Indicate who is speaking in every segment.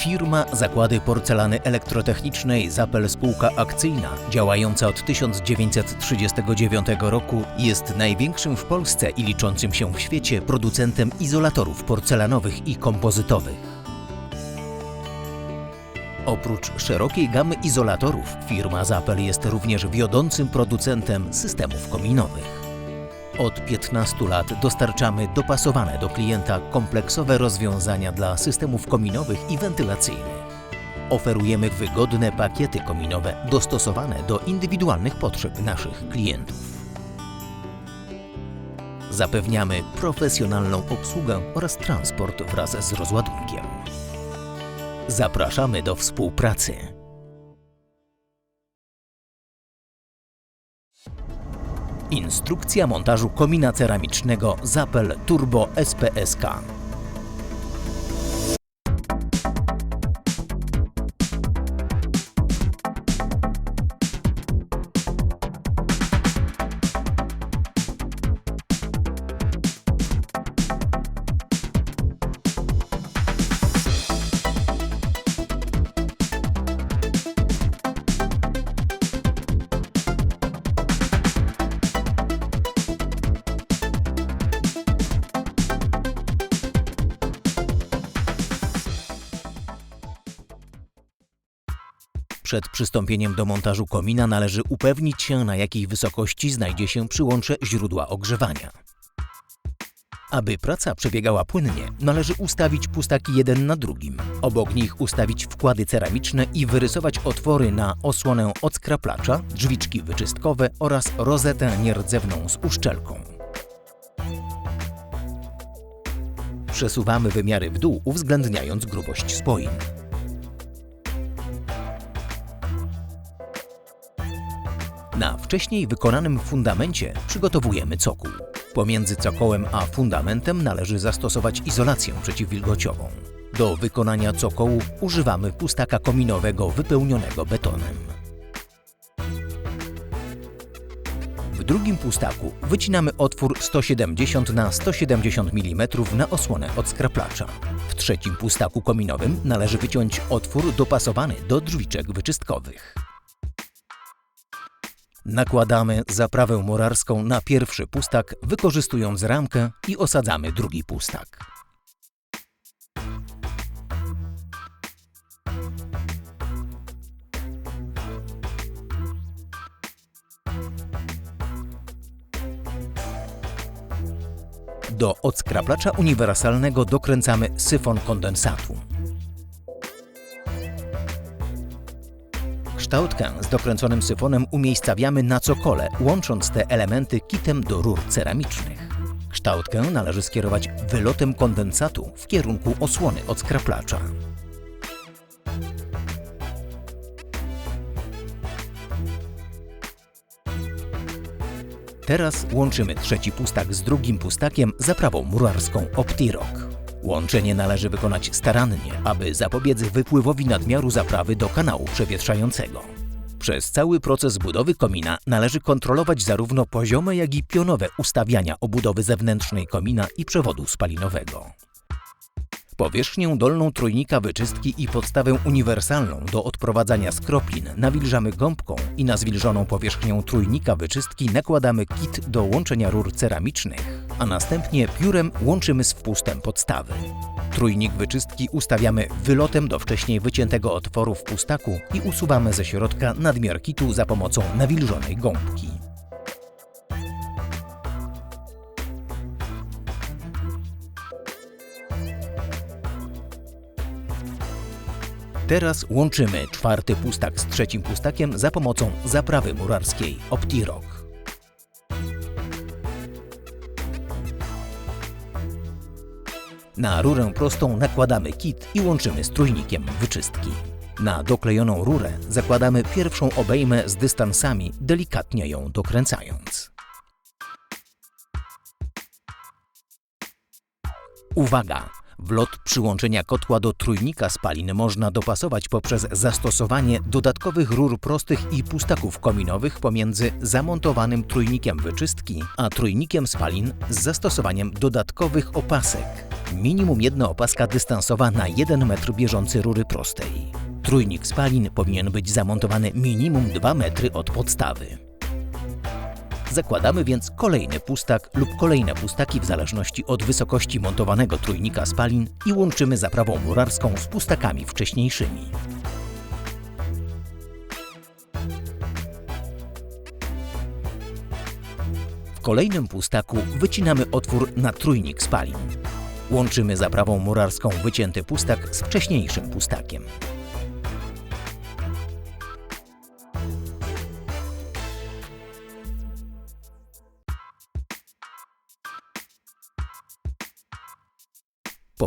Speaker 1: Firma Zakłady Porcelany Elektrotechnicznej Zapel Spółka Akcyjna, działająca od 1939 roku, jest największym w Polsce i liczącym się w świecie producentem izolatorów porcelanowych i kompozytowych. Oprócz szerokiej gamy izolatorów, firma Zapel jest również wiodącym producentem systemów kominowych. Od 15 lat dostarczamy dopasowane do klienta kompleksowe rozwiązania dla systemów kominowych i wentylacyjnych. Oferujemy wygodne pakiety kominowe dostosowane do indywidualnych potrzeb naszych klientów. Zapewniamy profesjonalną obsługę oraz transport wraz z rozładunkiem. Zapraszamy do współpracy. Instrukcja montażu komina ceramicznego Zapel Turbo SPSK. Przed przystąpieniem do montażu komina należy upewnić się, na jakiej wysokości znajdzie się przyłącze źródła ogrzewania. Aby praca przebiegała płynnie, należy ustawić pustaki jeden na drugim. Obok nich ustawić wkłady ceramiczne i wyrysować otwory na osłonę od skraplacza, drzwiczki wyczystkowe oraz rozetę nierdzewną z uszczelką. Przesuwamy wymiary w dół, uwzględniając grubość spoin. Na wcześniej wykonanym fundamencie przygotowujemy cokół. Pomiędzy cokołem a fundamentem należy zastosować izolację przeciwwilgociową. Do wykonania cokołu używamy pustaka kominowego wypełnionego betonem. W drugim pustaku wycinamy otwór 170 na 170 mm na osłonę od skraplacza. W trzecim pustaku kominowym należy wyciąć otwór dopasowany do drzwiczek wyczystkowych. Nakładamy zaprawę murarską na pierwszy pustak, wykorzystując ramkę i osadzamy drugi pustak. Do odskraplacza uniwersalnego dokręcamy syfon kondensatu. Kształtkę z dokręconym syfonem umiejscawiamy na cokole, łącząc te elementy kitem do rur ceramicznych. Kształtkę należy skierować wylotem kondensatu w kierunku osłony od skraplacza. Teraz łączymy trzeci pustak z drugim pustakiem zaprawą murarską OptiRock. Łączenie należy wykonać starannie, aby zapobiec wypływowi nadmiaru zaprawy do kanału przewietrzającego. Przez cały proces budowy komina należy kontrolować zarówno poziome, jak i pionowe ustawiania obudowy zewnętrznej komina i przewodu spalinowego. Powierzchnię dolną trójnika wyczystki i podstawę uniwersalną do odprowadzania skroplin nawilżamy gąbką i na zwilżoną powierzchnię trójnika wyczystki nakładamy kit do łączenia rur ceramicznych, a następnie piórem łączymy z wpustem podstawy. Trójnik wyczystki ustawiamy wylotem do wcześniej wyciętego otworu w pustaku i usuwamy ze środka nadmiar kitu za pomocą nawilżonej gąbki. Teraz łączymy czwarty pustak z trzecim pustakiem za pomocą zaprawy murarskiej OptiRock. Na rurę prostą nakładamy kit i łączymy z trójnikiem wyczystki. Na doklejoną rurę zakładamy pierwszą obejmę z dystansami, delikatnie ją dokręcając. Uwaga! Wlot przyłączenia kotła do trójnika spalin można dopasować poprzez zastosowanie dodatkowych rur prostych i pustaków kominowych pomiędzy zamontowanym trójnikiem wyczystki a trójnikiem spalin z zastosowaniem dodatkowych opasek. Minimum jedna opaska dystansowa na 1 metr bieżący rury prostej. Trójnik spalin powinien być zamontowany minimum 2 metry od podstawy. Zakładamy więc kolejny pustak lub kolejne pustaki w zależności od wysokości montowanego trójnika spalin i łączymy zaprawą murarską z pustakami wcześniejszymi. W kolejnym pustaku wycinamy otwór na trójnik spalin. Łączymy zaprawą murarską wycięty pustak z wcześniejszym pustakiem.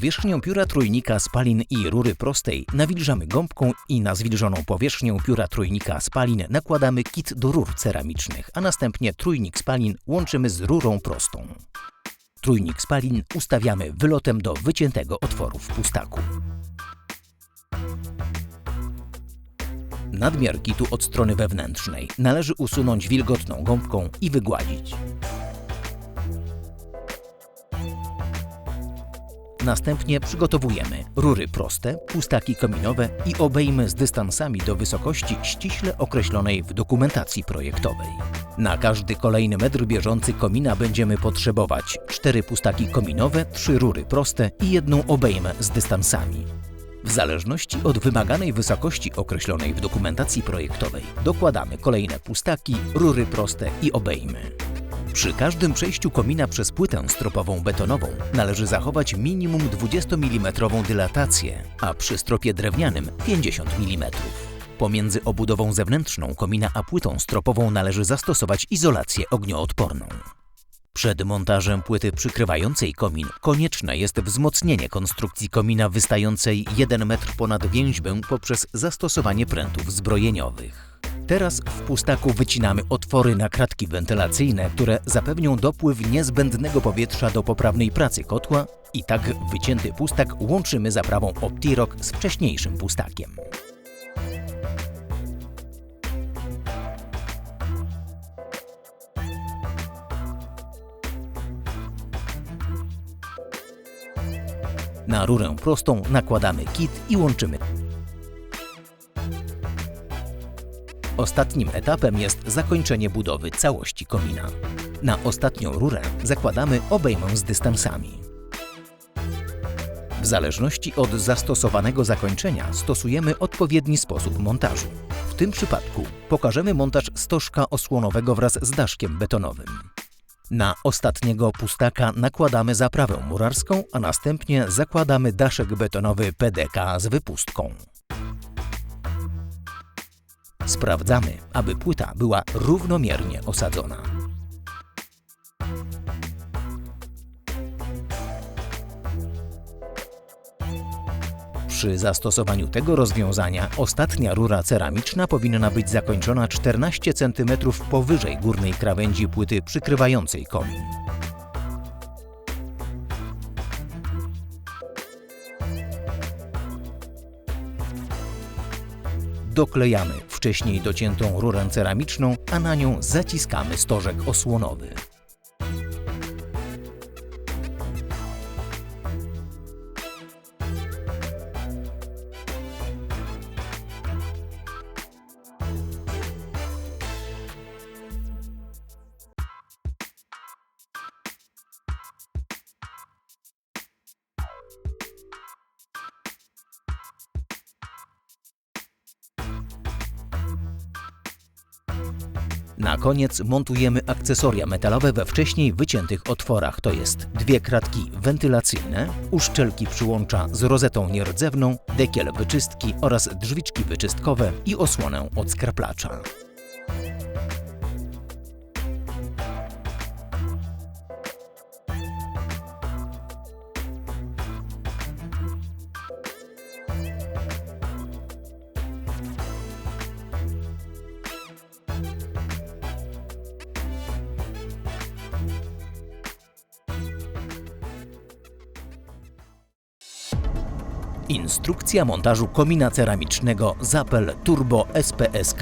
Speaker 1: Powierzchnią pióra trójnika spalin i rury prostej nawilżamy gąbką i na zwilżoną powierzchnię pióra trójnika spalin nakładamy kit do rur ceramicznych, a następnie trójnik spalin łączymy z rurą prostą. Trójnik spalin ustawiamy wylotem do wyciętego otworu w pustaku. Nadmiar kitu od strony wewnętrznej należy usunąć wilgotną gąbką i wygładzić. Następnie przygotowujemy rury proste, pustaki kominowe i obejmy z dystansami do wysokości ściśle określonej w dokumentacji projektowej. Na każdy kolejny metr bieżący komina będziemy potrzebować 4 pustaki kominowe, 3 rury proste i jedną obejmę z dystansami. W zależności od wymaganej wysokości określonej w dokumentacji projektowej dokładamy kolejne pustaki, rury proste i obejmy. Przy każdym przejściu komina przez płytę stropową betonową należy zachować minimum 20 mm dylatację, a przy stropie drewnianym 50 mm. Pomiędzy obudową zewnętrzną komina a płytą stropową należy zastosować izolację ognioodporną. Przed montażem płyty przykrywającej komin konieczne jest wzmocnienie konstrukcji komina wystającej 1 metr ponad więźbę poprzez zastosowanie prętów zbrojeniowych. Teraz w pustaku wycinamy otwory na kratki wentylacyjne, które zapewnią dopływ niezbędnego powietrza do poprawnej pracy kotła i tak wycięty pustak łączymy zaprawą Optirok z wcześniejszym pustakiem. Na rurę prostą nakładamy kit i łączymy. Ostatnim etapem jest zakończenie budowy całości komina. Na ostatnią rurę zakładamy obejmę z dystansami. W zależności od zastosowanego zakończenia stosujemy odpowiedni sposób montażu. W tym przypadku pokażemy montaż stożka osłonowego wraz z daszkiem betonowym. Na ostatniego pustaka nakładamy zaprawę murarską, a następnie zakładamy daszek betonowy PDK z wypustką. Sprawdzamy, aby płyta była równomiernie osadzona. Przy zastosowaniu tego rozwiązania ostatnia rura ceramiczna powinna być zakończona 14 cm powyżej górnej krawędzi płyty przykrywającej komin. Doklejamy wcześniej dociętą rurę ceramiczną, a na nią zaciskamy stożek osłonowy. Na koniec montujemy akcesoria metalowe we wcześniej wyciętych otworach, to jest dwie kratki wentylacyjne, uszczelki przyłącza z rozetą nierdzewną, dekiel wyczystki oraz drzwiczki wyczystkowe i osłonę od skraplacza. Instrukcja montażu komina ceramicznego Zapel Turbo SPSK.